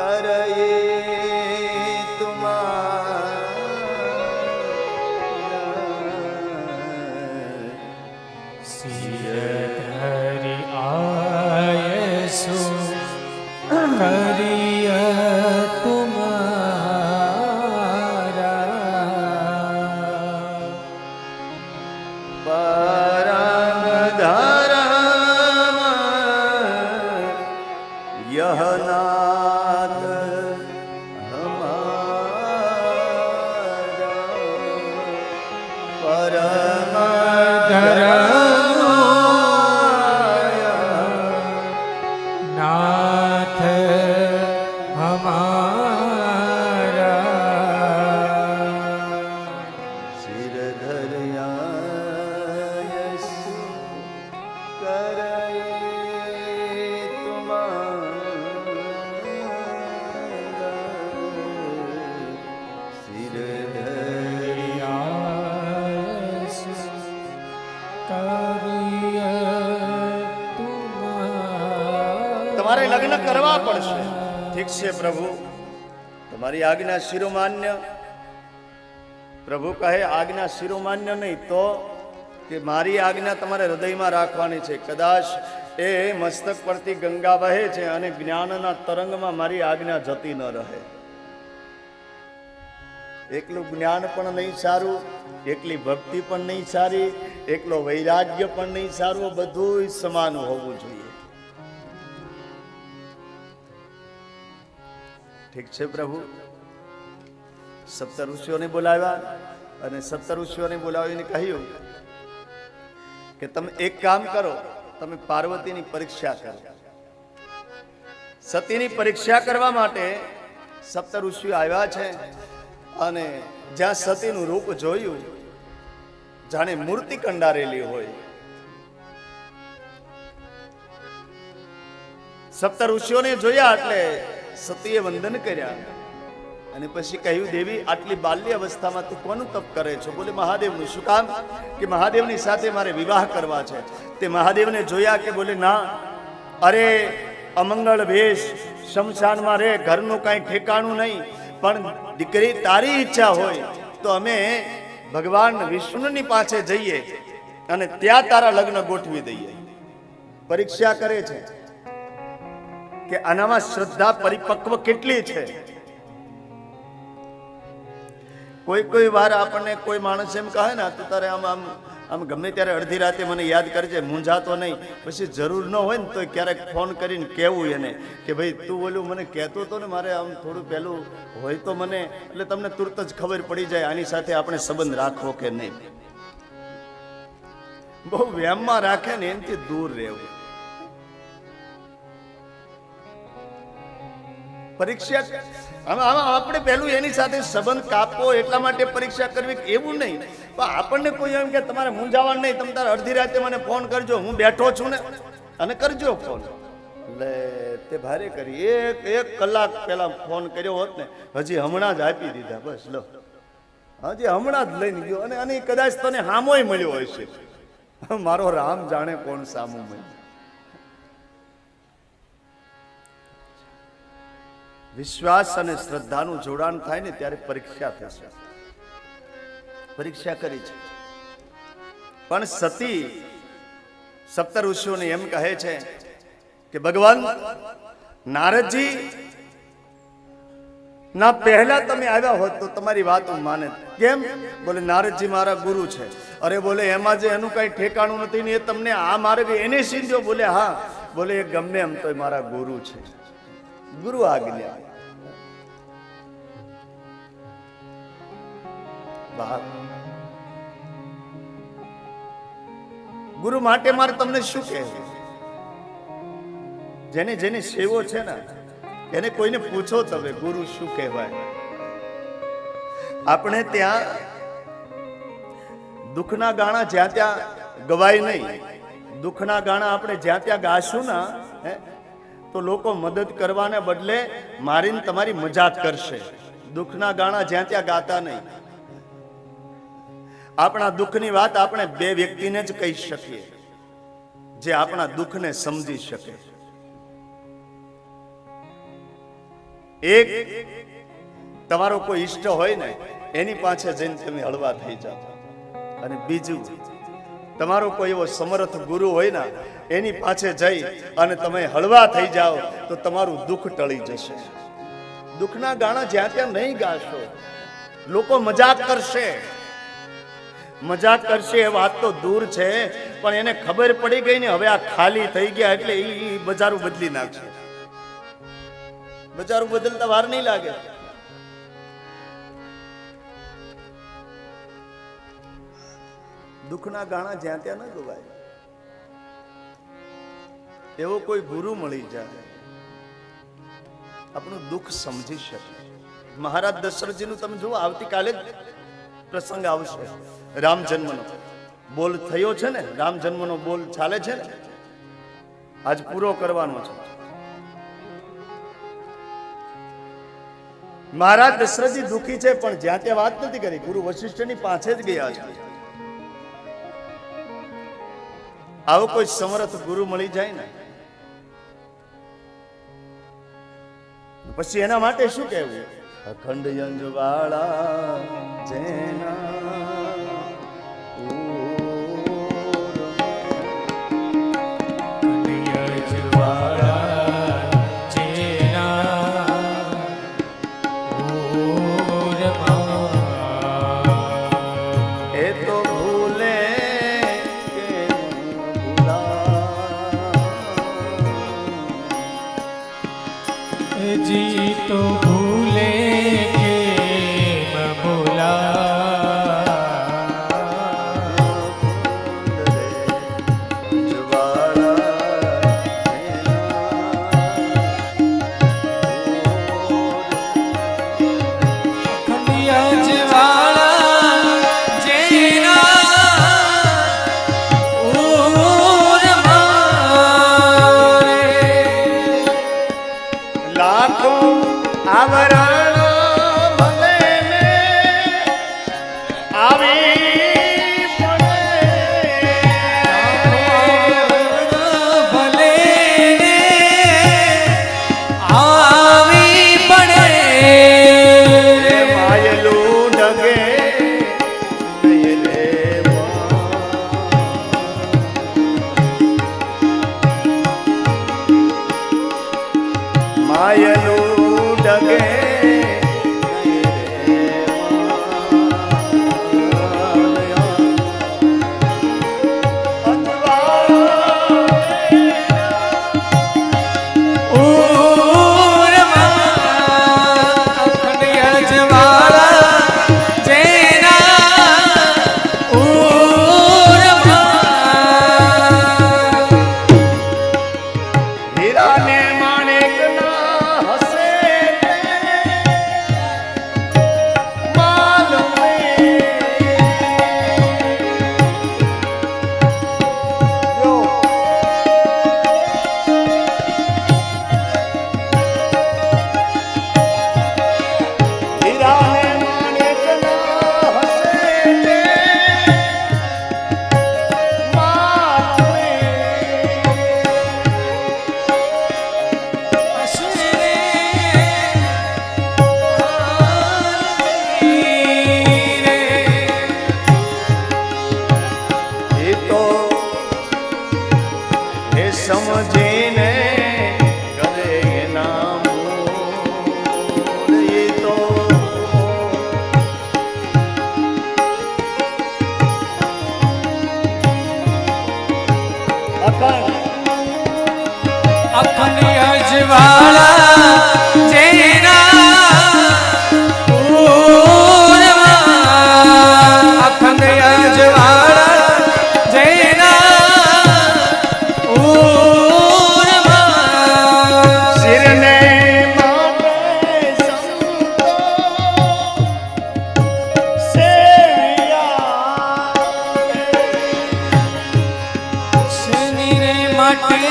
કરયે નાથ હમારા તુમારા લગ્ન કરવા પડશે. ઠીક છે, પ્રભુ. તમારી આજ્ઞા શિરોમાન્ય. પ્રભુ કહે, આજ્ઞા શિરોમાન્ય નહીં, તો કે મારી આજ્ઞા તમારે હૃદયમાં રાખવાની છે. કદાચ એ મસ્તક પરથી ગંગા વહે છે અને જ્ઞાનના તરંગમાં મારી આજ્ઞા જતી ન રહે. એકલું જ્ઞાન પણ નહીં સારું, એકલી ભક્તિ પણ નહીં સારી, એકલો વૈરાગ્ય પણ નહીં સારું બધું સમાન હોવું જોઈએ. ઠીક છે પ્રભુ. સપ્ત ઋષિઓને બોલાવ્યા અને સપ્ત ઋષિઓને બોલાવીને કહ્યું કે તમે એક કામ કરો, તમે પાર્વતીની પરીક્ષા કરો. સતીની પરીક્ષા કરવા માટે સપ્ત ઋષિઓ આવ્યા છે અને જ્યાં સતીનું રૂપ જોયું, જાણે મૂર્તિ કંડારેલી હોય. સપ્ત ઋષિઓને જોયા એટલે સતીએ વંદન કર્યા અને પછી કહ્યું, દેવી, આટલી બાલ્ય અવસ્થામાં તું કોનું તપ કરે છો? બોલે, મહાદેવનું. શું કામ? કે મહાદેવની સાથે મારે વિવાહ કરવા છે. તે મહાદેવને જોયા કે બોલે, ના, અરે, અમંગળ વેશ શમશાનમાં રે, ઘરનું કાંઈ ઠેકાણું નહીં, પણ દીકરી તારી ઈચ્છા હોય તો અમે ભગવાન વિષ્ણુની પાસે જઈએ અને ત્યાં તારા લગ્ન ગોઠવી દઈએ. પરીક્ષા કરે છે. કે આનામાં શ્રદ્ધા પરિપક્વ કેટલી છે? કોઈ કોઈ વાર આપણને કોઈ માણસ એમ કહે ને, તું તારે આમ આમ આમ ગમે ત્યારે અડધી રાતે મને યાદ કરજે, મૂંઝાતો નહીં. પછી જરૂર ન હોય ને તો ક્યારેક ફોન કરીને કહેવું એને કે, ભાઈ, તું ઓલું મને કહેતો હતો ને મારે આમ થોડું પહેલું હોય તો મને, એટલે તમને તુરત જ ખબર પડી જાય આની સાથે આપણે સંબંધ રાખવો કે નહીં. બહુ વ્યામમાં રાખે ને એમથી દૂર રહેવું. પરીક્ષા આપણે પહેલું એની સાથે સંબંધ કાપો એટલા માટે પરીક્ષા કરવી એવું નહીં. પણ આપણને કોઈ એમ કે તમારે મૂંઝાવાનું નહીં, તમે તારે અડધી રાતે મને ફોન કરજો, હું બેઠો છું ને. અને કરજો ફોન. લે તે ભારે કરી. એક એક કલાક પહેલા ફોન કર્યો હોત ને, હજી હમણાં જ આપી દીધા. બસ, લો. હજી હમણાં જ લઈને ગયો. અને અને કદાચ તને હામોય મળ્યો હોય છે મારો રામ જાણે કોણ સામું મળ્યું. વિશ્વાસ અને શ્રદ્ધાનું જોડાણ થાય ને ત્યારે પરીક્ષા થશે. પરીક્ષા કરી છે. પણ સતી સપ્ત ઋષિઓને એમ કહે છે કે, ભગવાન, નારદજી, ના પહેલા તમે આવ્યા હોત તો તમારી વાત હું માને કેમ? બોલે, નારદજી મારા ગુરુ છે. અરે બોલે, એમાં જે એનું કઈ ઠેકાણું નથી ને એ તમને આ મારે એને સીધ્યો. બોલે, હા. બોલે, એ ગમે એમ તો મારા ગુરુ છે. ગુરુ આજ્ઞા ગુરુ માટે મારે તમને શું કહેવું જેને જેને સેવો છે ને એને કોઈને પૂછો તમે ગુરુ શું કહેવાય આપણે ત્યાં દુઃખના ગાણા જ્યાં ત્યાં ગવાય નહીં દુઃખના ગાણા આપણે જ્યાં ત્યાં ગાશું ના તો લોકો મદદ કરવાને બદલે મારીને તમારી મજાક કરશે. દુઃખના ગાણા જ્યાં ત્યાં ગાતા નહીં. આપણા દુઃખની વાત આપણે બે વ્યક્તિને જ કહી શકીએ, જે આપણા દુઃખને સમજી શકે. એક, તમારો કોઈ ઈષ્ટ હોય ને, એની પાસે જઈને તમે હળવા થઈ જાઓ. અને બીજું, તમારો કોઈ એવો સમર્થ ગુરુ હોય ને એની પાસે જઈ અને તમે હળવા થઈ જાઓ, તો તમારું દુઃખ ટળી જશે. દુઃખના ગાણા જ્યાં ત્યાં નહીં ગાશો, લોકો મજાક કરશે. મજાક કરશે એ વાત તો દૂર છે, પણ એને ખબર પડી ગઈ ને હવે આ ખાલી થઈ ગયા એટલે એ બજારું બદલી નાખશે. બજારું બદલતા વાર નહીં લાગે. દુઃખના ગાણા જ્યાં ત્યાં ન ગવાય એવો કોઈ ગુરુ મળી જાય. આપણું દુઃખ સમજી શકે. મહારાજ દશરથજીનું તમે જુઓ, આવતીકાલે પ્રસંગ આવશે. રામ જન્મનો. બોલ થયો છે ને? રામ જન્મનો બોલ ચાલે છે ને? આજ પૂરો કરવાનો છે. મહારાજ દશરથજી દુઃખી છે, પણ જ્યાં ત્યાં વાત નથી કરી. ગુરુ વશિષ્ઠની પાસે જ ગયા છે. આવો કોઈ સમર્થ ગુરુ મળી જાય ને? પછી એના માટે શું કહેવું? અખંડ યંજવાળા જેના માં. માયલું ડગે એ સમજીને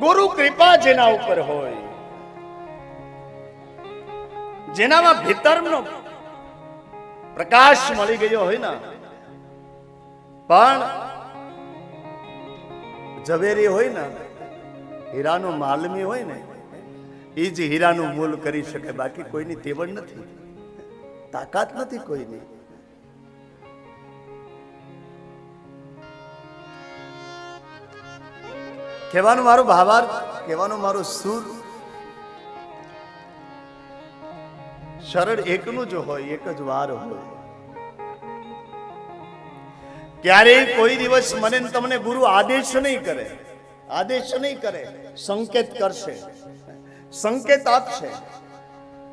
ગુરુ કૃપા જેના ઉપર હોય, જેનામાં ભીતરનો પ્રકાશ મળી ગયો હોય ને, પણ ઝવેરી હોય ને, હીરાનો માલમી હોય ને, એ જ હીરાનું મૂલ કરી શકે, બાકી કોઈની તેવડ નથી. તાકાત નથી કોઈની. કહેવાનું મારું ભાવાર્થ, કહેવાનું મારું સુર. સરળ એકનું જ હોય, એક જ વાર હોય. ક્યારેય કોઈ દિવસ મને તમને ગુરુ આદેશ નહીં કરે. આદેશ નહીં કરે, સંકેત કરશે. સંકેત આપશે.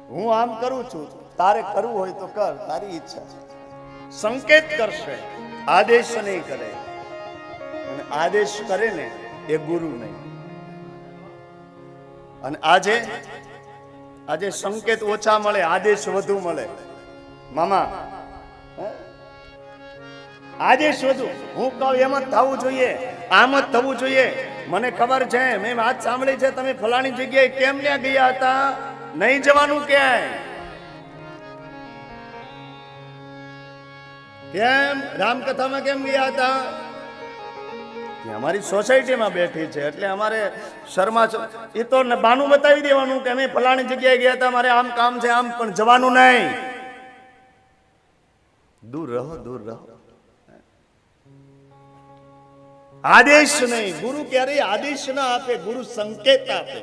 હું આમ કરું છું, તારે કરવું હોય તો કર, તારી ઈચ્છા સંકેત કરશે, આદેશ નહીં કરે. અને આદેશ કરે ને એ ગુરુ નહીં. અને આજે આજે સંકેત ઓછા મળે, આદેશ વધુ મળે. મામા? આદેશ વધુ. હું કહું, એમ જ થવું જોઈએ. આમ જ થવું જોઈએ. મને ખબર છે, મેં વાત સાંભળી છે, તમે ફલાણી જગ્યાએ કેમ ત્યાં ગયા હતા? નહીં જવાનું ક્યાંય? કેમ? રામકથામાં કેમ ગયા હતા? કે અમારી સોસાયટીમાં બેઠી છે, એટલે અમારે શર્મા એ તો બાનું બતાવી દેવાનું કે અમે ફલાણી જગ્યાએ ગયા હતા, મારે આમ કામ છે, આમ, પણ જવાનું નહીં. દૂર રહો દૂર રહો. આદેશ નહીં. ગુરુ ક્યારેય આદેશ ના આપે, ગુરુ સંકેત આપે.